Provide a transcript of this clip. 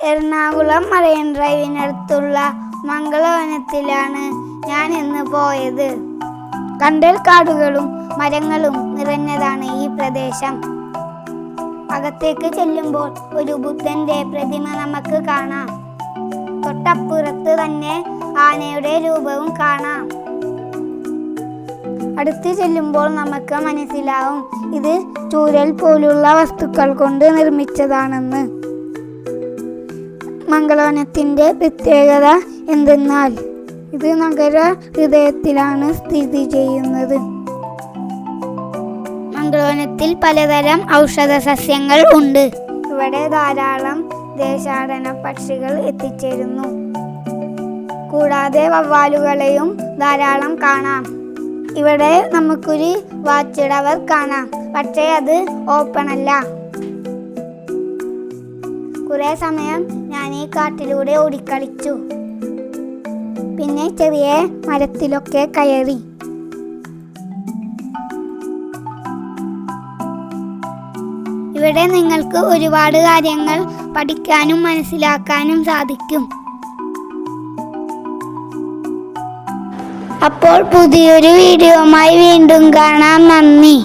Ernakulam marine ഡ്രൈവിനടുത്തുള്ള മംഗളവനത്തിലാണ് ഞാൻ ഇന്ന് പോയത്. കണ്ടൽ കാടുകളും മരങ്ങളും നിറഞ്ഞതാണ് ഈ പ്രദേശം. അകത്തേക്ക് ചെല്ലുമ്പോൾ ഒരു ബുദ്ധന്റെ പ്രതിമ നമുക്ക് കാണാം. തൊട്ടപ്പുറത്ത് തന്നെ ആനയുടെ രൂപവും കാണാം. അടുത്ത് ചെല്ലുമ്പോൾ നമുക്ക് മനസ്സിലാവും ഇത് ചൂരൽ പോലുള്ള വസ്തുക്കൾ കൊണ്ട് നിർമ്മിച്ചതാണെന്ന്. മംഗളവനത്തിന്റെ പ്രത്യേകത എന്തെന്നാൽ ഇത് നഗര ഹൃദയത്തിലാണ് സ്ഥിതി ചെയ്യുന്നത്. മംഗളവനത്തിൽ പലതരം ഔഷധ സസ്യങ്ങൾ ഉണ്ട്. ഇവിടെ ധാരാളം ദേശാടന പക്ഷികൾ എത്തിച്ചേരുന്നു. കൂടാതെ വവ്വാലുകളെയും ധാരാളം കാണാം. ഇവിടെ നമുക്കൊരു വാച്ച് ടവർ കാണാം. പക്ഷേ അത് ഓപ്പൺ അല്ല കുറെ സമയം ഞാൻ ഈ കാട്ടിലൂടെ ഓടിക്കളിച്ചു. പിന്നെ ചെറിയ മരത്തിലൊക്കെ കയറി. ഇവിടെ നിങ്ങൾക്ക് ഒരുപാട് കാര്യങ്ങൾ പഠിക്കാനും മനസ്സിലാക്കാനും സാധിക്കും. അപ്പോൾ പുതിയൊരു വീഡിയോമായി വീണ്ടും കാണാം. നന്ദി.